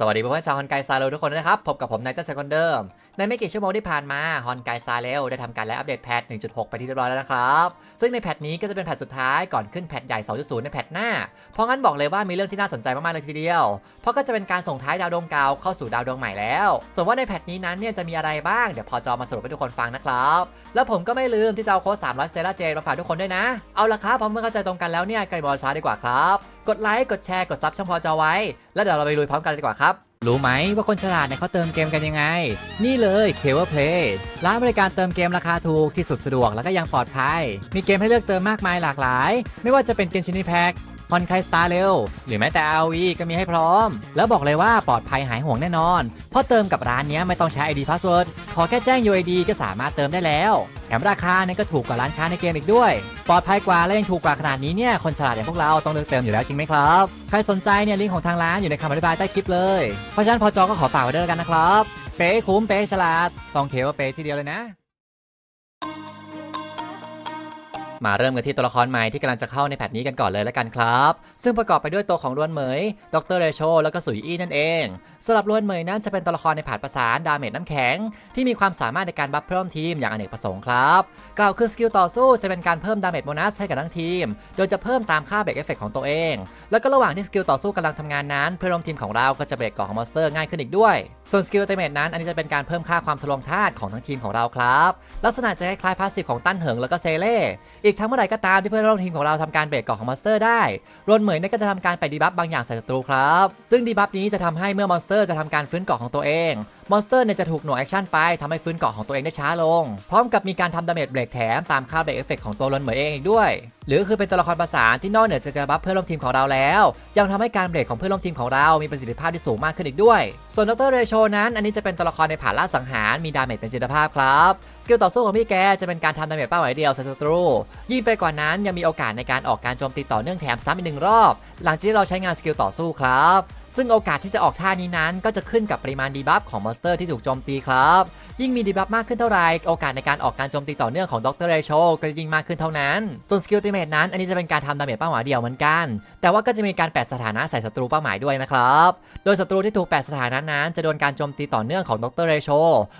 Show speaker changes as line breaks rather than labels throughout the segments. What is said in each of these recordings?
สวัสดีเพื่อนๆชาวฮอนไกซาเรลทุกคนนะครับ พบกับผมนายเจ้าชายคนเดิม ในไม่กี่ชั่วโมงที่ผ่านมาฮอนไกซาเรลได้ทำการและอัปเดตแพท 1.6 ไปที่เรียบร้อยแล้วนะครับ ซึ่งในแพทนี้ก็จะเป็นแพทสุดท้ายก่อนขึ้นแพทใหญ่ 2.0 ในแพทหน้า เพราะงั้นบอกเลยว่ามีเรื่องที่น่าสนใจมากๆเลยทีเดียว เพราะก็จะเป็นการส่งท้ายดาวดวงเก่าเข้าสู่ดาวดวงใหม่แล้ว ส่วนว่าในแพทนี้นั้นเนี่ยจะมีอะไรบ้างเดี๋ยวพอจอมาสรุปให้ทุกคนฟังนะครับ แล้วผมก็ไม่ลืมที่จะเอาโค้ด300เซราเจนมาฝากทุกคนด้วยนะ เอาละครับพอเมื่อเข้าใจตรงกันแล้วเนี่ยไกลบอลช้าดีกว่าครับ กดไลค์ กดแชร์ กดซับช่องพอจอไว้ แล้วเดี๋ยวเราไปลุยพร้อมกันเลยดีกว่าครับ รู้ไหมว่าคนฉลาดเนี่ยเขาเติมเกมกันยังไง นี่เลย c a v e r Play ร้านบริการเติมเกมราคาถูกที่สุดสะดวกแล้วก็ยังปลอดภัย มีเกมให้เลือกเติมมากมายหลากหลาย ไม่ว่าจะเป็นเกมชินิแพ็กฮอนไคสตาร์เร็ว หรือแม้แต่ RV ก็มีให้พร้อม แล้วบอกเลยว่าปลอดภัยหายห่วงแน่นอน เพราะเติมกับร้านนี้ไม่ต้องใช้ ID Password ขอแค่แจ้ง UID ก็สามารถเติมได้แล้ว แถมราคาเนี่ยก็ถูกกว่าร้านค้าในเกมอีกด้วย ปลอดภัยกว่าและยังถูกกว่าขนาดนี้เนี่ยคนฉลาดอย่างพวกเราต้องเลือกเติมอยู่แล้วจริงไหมครับ ใครสนใจเนี่ยลิงก์ของทางร้านอยู่ในคำอธิบายใต้คลิปเลย เพราะฉะนั้นพอจอก็ขอฝากไว้ด้วยวกันนะครับ เป๊ะคุ้มเป๊ะฉลาด ต้องเทว่าเป๊ะทีเดียวเลยนะ มาเริ่มกันที่ตัวละครใหม่ที่กำลังจะเข้าในแพทนี้กันก่อนเลยแล้วกันครับ ซึ่งประกอบไปด้วยตัวของรวนเหมย ดรเรโช แล้วก็สุยอี้นั่นเองสำหรับรวนเหมยนั้นจะเป็นตัวละครในผาดประสานดาเมจน้ำแข็ง ที่มีความสามารถในการบัฟเพิ่มทีมอย่างอเนกประสงค์ครับ กล่าวคือสกิลต่อสู้จะเป็นการเพิ่มดาเมจโบนัสให้กับทั้งทีม โดยจะเพิ่มตามค่าเบรกเอฟเฟกของตัวเอง แล้วก็ระหว่างที่สกิลต่อสู้กำลังทำงานนั้น เพื่อนร่วมทีมของเราก็จะเบรกกาะของมอนสเตอร์ง่ายขึ้นอีกด้วย ส่วนสกิลเตเมจนั้นอันนี้จะเป็นการเพิ่มค่าความทะลวงธาตุของทั้งทีมของเราครับ ลักษณะจะคล้ายๆพาสซีฟของตั้นเหิงแล้วก็เซเล่อีกทั้งเมื่อใดก็ตามที่เพื่อนร่วมทีมของเราทำการเบรกเกาะของมอนสเตอร์ได้รวนเหมยนี่ก็จะทำการไปดีบัฟบางอย่างใส่ศัตรูครับ ซึ่งดีบัฟนี้จะทำให้เมื่อมอนสเตอร์จะทำการฟื้นเกาะของตัวเอง มอนสเตอร์เนี่ยจะถูกหน่วยแอคชั่นไปทำให้ฟื้นเกาะของตัวเองได้ช้าลง พร้อมกับมีการทำดาเมจเบรกแถมตามค่าเบรกเอฟเฟกของตัวรนเหมยเองอีกด้วย หรือคือเป็นตัวละครประสานที่นอกเหนือจากจะบัฟเพื่อนร่วมทีมของเราแล้ว ยังทำให้การเบรกของเพื่อนร่วมทีมของเรามีประสิทธิภาพที่สูงมากขึ้นอีกด้วย ส่วนดรเรโชนั้นอันนี้จะเป็นตัวละครในผ่านล่าสังหารมีดาเมจเป็นจิตภาพครับสกิลต่อสู้ของพี่แกจะเป็นการทำดาเมจเป้าหมายเดียวใส่ศัตรู ยิ่งไปกว่านั้นยังมีโอกาสในการออกการโจมตีต่อเนื่องแถมซ้ำอีกหนึ่งรอบ หลังจากที่เราใช้งานสกิลต่อสู้ครับ ซึ่งโอกาสที่จะออกท่านี้นั้น ก็จะขึ้นกับปริมาณดีบัฟของมอนสเตอร์ที่ถูกโจมตีครับ ยิ่งมีดีบัฟมากขึ้นเท่าไหร่โอกาสในการออกการโจมตีต่อเนื่องของดรเรโชก็จะยิ่งมากขึ้นเท่านั้น ส่วนสกิลติเมทนั้น อันนี้จะเป็นการทำดาเมจเป้าหมายเดียวเหมือนกัน แต่ว่าก็จะมีการแปะสถานะใส่ศัตรูเป้าหมายด้วยนะครับ โดยศัตรูที่ถูกแปะสถานะนั้นจะโดนการโจมตีต่อเนื่องของดรเรโช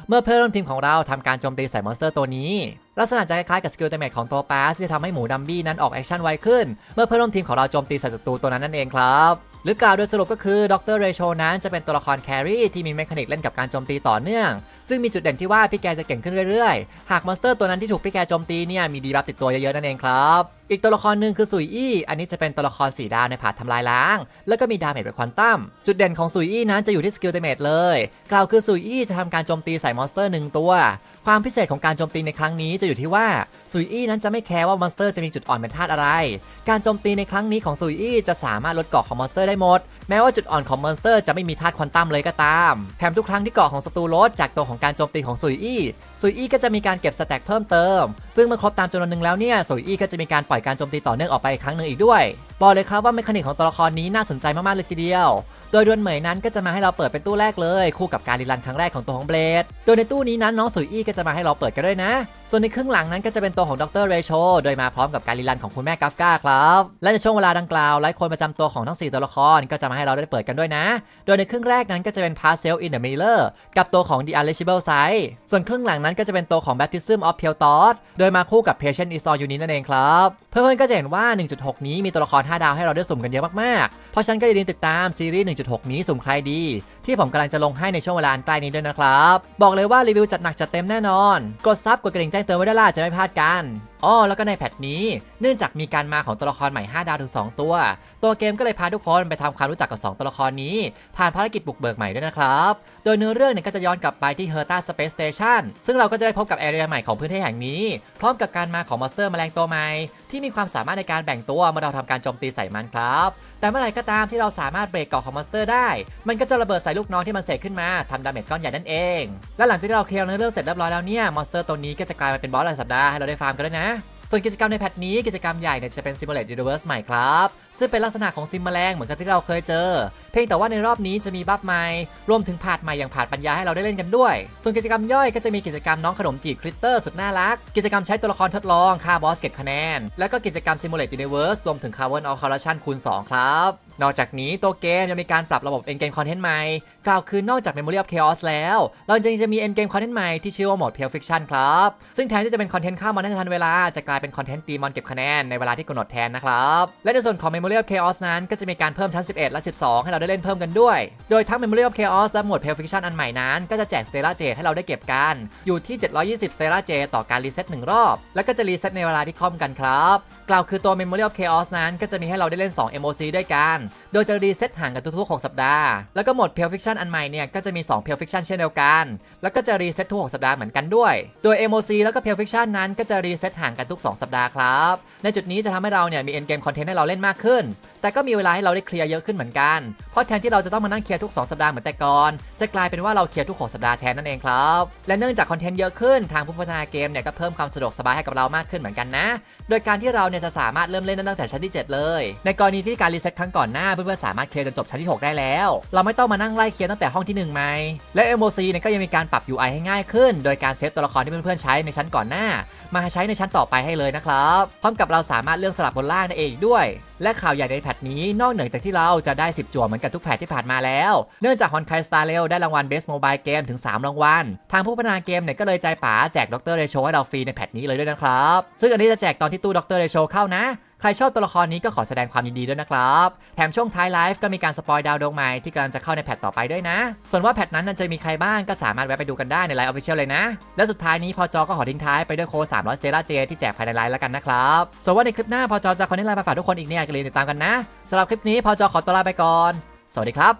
เมื่อเพื่อนร่วมทีมของเราทำการโจมตีใส่มอนสเตอร์ตัวนี้ลักษณะจะคล้ายๆกับสกิลเตเมทของตัวปาสที่จะทำให้หมูดัมบี้นั้นออกแอคชั่นไวขึ้น เมื่อเพื่อนร่วมทีมของเราโจมตีศัตรูตัวนั้นนั่นเองครับ รือกล่าวโดยสรุปก็คือดรเรโชนั้นจะเป็นตัวละครแครี่ที่มีเมคานิกเล่นกับการโจมตีต่อเนื่อง ซึ่งมีจุดเด่นที่ว่าพี่แกจะเก่งขึ้นเรื่อยๆ หากมอนสเตอร์ตัวนั้นที่ถูกพี่แกโจมตีเนี่ยมีดีบัฟติดตัวเยอะๆนั่นเองครับ อีกตัวละครหนึ่งคือสุยอี้ อันนี้จะเป็นตัวละครสีดาวในผาดทำลายล้าง แล้วก็มีดาเมจเป็นควอนตัม จุดเด่นของสุยอี้นั้นจะอยู่ที่สกิลเดเมจเลย กล่าวคือสุยอี้จะทำการโจมตีใส่มอนสเตอร์หนึ่งตัว ความพิเศษของการโจมตีในครั้งนี้จะอยู่ที่ว่าสุยอี้นั้นจะไม่แคร์ว่ามอนสเตอร์จะมีจุดอ่อนเป็นธาตุอะไร การโจมตีในครั้งนี้ของสุยอี้จะสามารถลดเกาะของมอนสเตอร์ได้หมด แม้ว่าจุดอ่อนของมอนสเตอร์จะไม่มีธาตุควอนตัมเลยก็ตาม แถมทุกครั้งที่เกาะของศัตรูลดจากตัวของการโจมตีของสุยอี้ สุยอี้ก็จะมีการเก็บสแต็กเพิ่มเติม ซึ่งเมื่อครบตามจำนวนหนึ่งแล้วเนี่ย สุยอี้ก็จะมีการปล่อยการโจมตีต่อเนื่องออกไปอีกครั้งหนึ่งอีกด้วย บอกเลยครับว่าเมคานิกของตัวละครนี้น่าสนใจมากๆเลยทีเดียว โดยดวนเหมยนั้นก็จะมาให้เราเปิดเป็นตู้แรกเลย คู่กับการรีลันครั้งแรกของตัวของเบลด โดยในตู้นี้นั้นน้องสุยอี้ก็จะมาให้เราเปิดกันด้วยนะส่วนในครึ่งหลังนั้นก็จะเป็นตัวของดรเรโชโดยมาพร้อมกับการรีรันของคุณแม่กัฟกาครับและในช่วงเวลาดังกล่าวหลายคนประจำตัวของทั้ง 4 ตัวละครก็จะมาให้เราได้เปิดกันด้วยนะ โดยในครึ่งแรกนั้นก็จะเป็น Parcel in the Mirror กับตัวของ The Unleashable Sight ส่วนครึ่งหลังนั้นก็จะเป็นตัวของ Baptism of Pure Thought โดยมาคู่กับ Patient is all you need นั่นเองครับ เพื่อนๆก็จะเห็นว่า 1.6 นี้มีตัวละคร 5 ดาวให้เราได้สุ่มกันเยอะมากๆ เพราะฉะนันก็อย่าลืมติดตามซีรีส์ 1.6 นี้สุ่มใครดี ที่ผมกำลังจะลงให้ในช่วงเวลาใกล้นี้ด้วยนะครับ บอกเลยว่ารีวิวจัดหนักจัดเต็มแน่นอน กดซับกดกระดิ่งแจ้งเตือนไว้ได้ล่ะจะไม่พลาดกันอ๋อแล้วก็ในแพทนี้ เนื่องจากมีการมาของตัวละครใหม่ 5 ดาวถึง 2 ตัวตัวเกมก็เลยพาทุกคนไปทำความรู้จักกับ 2 ตัวละครนี้ ผ่านภารกิจบุกเบิกใหม่ด้วยนะครับ โดยเนื้อเรื่องเนี่ยก็จะย้อนกลับไปที่ h e r t a Space Station ซึ่งเราก็จะได้พบกับแอเรียใหม่ของพื้นที่แห่งนี้ พร้อมกับการมาของมอนสเตอร์แมลงตัวใหม่ ที่มีความสามารถในการแบ่งตัวเมื่อเราทำการโจมตีใส่มันครับ แต่เมื่อไหร่ก็ตามที่เราสามารถเบรกเกาะของมอนสเตอร์ได้ มันก็จะระเบิดใส่ลูกน้องที่มันเสกขึ้นมาทำดาเมจก้อนใหญ่นั่นเอง และหลังจากที่เราเคลียร์เนื้อเรื่องเสร็จเรียบร้อยแล้วเนี่ยมอนสเตอร์ตัวนี้ก็จะกลายมาเป็นบอสรายสัปดาห์ให้เราได้ฟาร์มกันด้วยนะ ส่วนกิจกรรมในแพทนี้กิจกรรมใหญ่เนี่ยจะเป็น Simulate Universe ใหม่ครับ ซึ่งเป็นลักษณะของซิมแมลงเหมือนกับที่เราเคยเจอ เพียงแต่ว่าในรอบนี้จะมีบัฟใหม่รวมถึงผาดใหม่อย่างผาดปัญญาให้เราได้เล่นกันด้วย ส่วนกิจกรรมย่อยก็จะมีกิจกรรมน้องขนมจีบคริตเตอร์สุดน่ารัก กิจกรรมใช้ตัวละครทดลองฆ่าบอสเก็บคะแนน แล้วก็กิจกรรม Simulate Universe รวมถึง Carbon of Corruption คูณ2 ครับ นอกจากนี้ตัวเกมยังมีการปรับระบบ Endgame Content ใหม่ กล่าวคือนอกจาก Memory of Chaos แล้ว เรายังจะมี Endgame Content ใหม่ที่ชื่อว่า Mode Pure Fiction ครับ ซึ่งแทนที่จะเป็นคอนเทนต์ฆ่ามอนได้ทันเวลา จะกลายเป็นคอนเทนต์ตีมอนเก็บคะแนนในเวลาที่กำหนดแทนนะครับ และในส่วนของ Memory of Chaos นั้นก็จะมีการเพิ่มชั้น 11 และ 12 ให้เราได้เล่นเพิ่มกันด้วย โดยทั้ง Memory of Chaos และ Mode Pure Fiction อันใหม่นั้นก็จะแจก Stella Jade ให้เราได้เก็บกัน อยู่ที่ 720 Stella Jade ต่อการรีเซ็ตหนึ่งรอบ แล้วก็จะรีเซ็ตในเวลาที่คล่อมกันครับ กล่าวคือตัว Memory of Chaos นั้นก็จะมีให้เราได้เล่น 2 MOC ด้วยกันโดยจะรีเซ็ตห่างกันทุกๆ 6 สัปดาห์ แล้วก็หมด Pure Fiction อันใหม่เนี่ยก็จะมี 2 Pure Fiction เช่นเดียวกัน แล้วก็จะรีเซ็ตทุก 6 สัปดาห์เหมือนกันด้วย โดย MOC แล้วก็ Pure Fiction นั้นก็จะรีเซ็ตห่างกันทุก 2 สัปดาห์ครับ ในจุดนี้จะทำให้เราเนี่ยมี Endgame Content ให้เราเล่นมากขึ้น แต่ก็มีเวลาให้เราได้เคลียร์เยอะขึ้นเหมือนกัน เพราะแทนที่เราจะต้องมานั่งเคลียร์ทุก 2 สัปดาห์เหมือนแต่ก่อน จะกลายเป็นว่าเราเคลียร์ทุก 6 สัปดาห์แทนนั่นเองครับ และเนื่องจากคอนเทนต์เยอะขึ้น ทางผู้พัฒนาเกมเนี่ยก็เพิ่มความสะดวกสบายให้กับเรามากขึ้นเหมือนกันนะ โดยการที่เราเนี่ยจะสามารถเริ่มเล่นตั้งแต่ชั้นที่ 7 เลย ในกรณีที่การรีเซ็ตครั้งก่อนหน้าเพื่อนๆสามารถเคลียร์จนจบชั้นที่ 6 ได้แล้ว เราไม่ต้องมานั่งไล่เคลียร์ตั้งแต่ห้องที่1ไหมและ MOC เนี่ยก็ยังมีการปรับ UI ให้ง่ายขึ้น โดยการเซฟตัวละครที่เพื่อนๆใช้ในชั้นก่อนหน้า มาใช้ในชั้นต่อไปให้เลยนะครับพร้อมกับเราสามารถเลือกสลับบนล่างได้เองด้วยและข่าวใหญ่ในแพทนี้นอกเหนือจากที่เราจะได้ 10 จั่วเหมือนกับทุกแพทที่ผ่านมาแล้ว เนื่องจากฮอนไคสตาร์เลได้รางวัล Best Mobile Game ถึง 3 รางวัล ทางผู้พัฒนาเกมเนี่ยก็เลยใจป๋าแจกดรเรโชให้เราฟรีในแพทนี้เลยด้วยนะครับ ซึ่งอันนี้จะแจกตอนที่ตู้ดรเรโชเข้านะ ใครชอบตัวละครนี้ก็ขอแสดงความยินดีด้วยนะครับ แถมช่วงท้ายไลฟ์ก็มีการสปอยดาวดวงใหม่ที่กำลังจะเข้าในแพทต่อไปด้วยนะ ส่วนว่าแพทนั้นจะมีใครบ้างก็สามารถแวะไปดูกันได้ในไลฟ์ออฟฟิเชียลเลยนะ และสุดท้ายนี้พอจอก็ขอทิ้งท้ายไปด้วยโค้ด300 s t e l l a J ที่แจกภายในไลฟ์แล้วกันนะครับส่วนว่าในคลิปหน้าพอจอจะคอนเทนต์ไลฟ์มาฝากทุกคนอีกเนี่ยก็เลยติดตามกันนะสำหรับคลิปนี้พอจอขอตัวลาไปก่อน สวัสดีครับ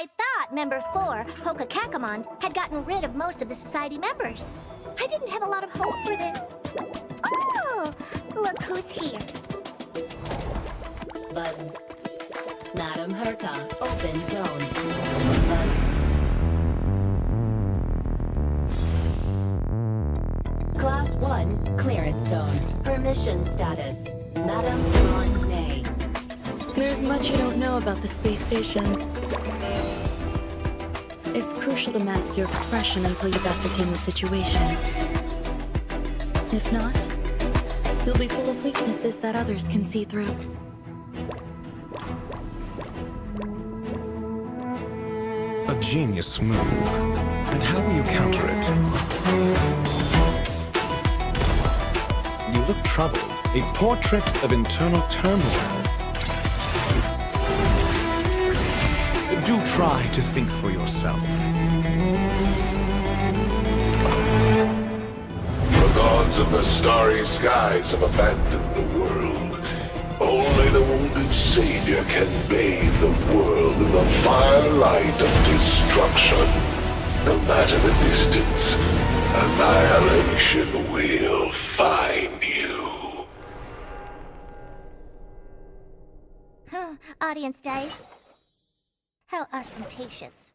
I thought member 4, Pokakakamon, had gotten rid of most of the society members. I didn't have a lot of hope for this. Oh, look who's here.
Buzz. Madam Herta, open zone. Buzz. Class 1, clearance zone. Permission status. Madam Monet.
There's much you don't know about the space station. It's crucial to mask your expression until you've ascertained the situation. If not, you'll be full of weaknesses that others can see through.
A genius move. And how will you counter it? You look troubled. A portrait of internal turmoil. Try to think for yourself.
The gods of the starry skies have abandoned the world. Only the wounded savior can bathe the world in the firelight of destruction. No matter the distance, annihilation will find you.
Audience dice. How ostentatious.